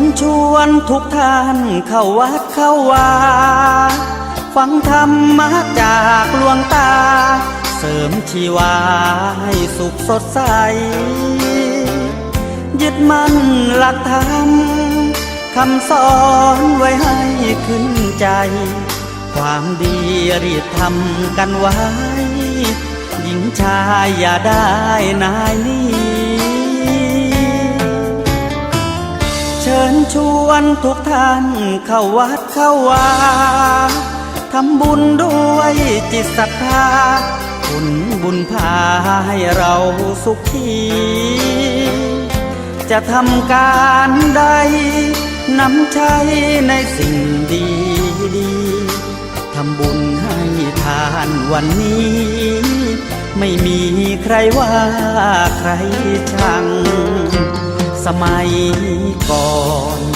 ญชวนทุกท่านเข้าวัดเข้าวาฟังธรรมะจากหลวงตา เสริมชีวาให้สุขสดใส ยึดมั่นหลักธรรมคำสอนไว้ให้ขึ้นใจ ความดีรีบทำกันไว้ หญิงชายอย่าได้นายนี้ วนทุกท่านเข้าวัดเข้าวาทำบุญด้วยจิตศรัทธาบุญบุญพาให้เราสุขี จะทำการใดนำใช้ในสิ่งดีดีทำบุญให้ทานวันนี้ ไม่มีใครว่าใครชัง สมัยก่อน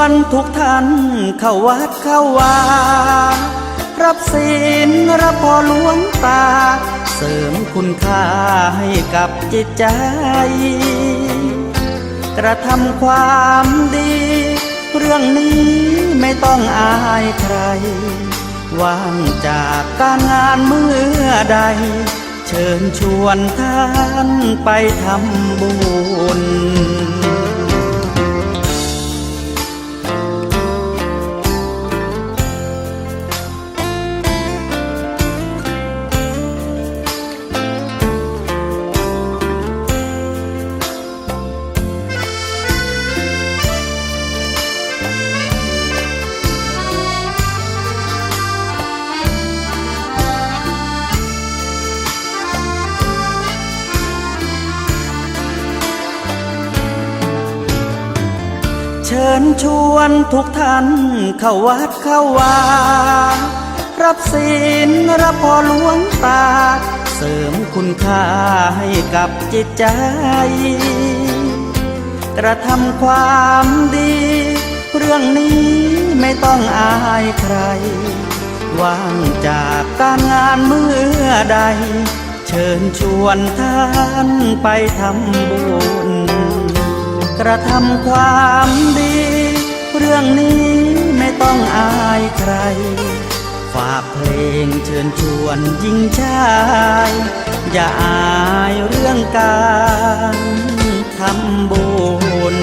วนทุกท่านเข้าวัดเข้าวา รับศีลรับพอหลวงตา เสริมคุณค่าให้กับจิตใจ กระทำความดี เรื่องนี้ไม่ต้องอายใคร ว่างจากการงานเมื่อใด เชิญชวนท่านไปทำบุญ เชิญชวนทุกท่านเข้าวัดเข้าวา รับศีลรับพอหลวงตา เสริมคุณค่าให้กับจิตใจ กระทำความดี เรื่องนี้ไม่ต้องอายใคร ว่างจากการงานเมื่อใด เชิญชวนท่านไปทำบุญ กระทำความดี เรื่องนี้ไม่ต้องอายใคร ฝากเพลงเชิญชวนยิ่งชาย อย่าอายเรื่องการทำบุญ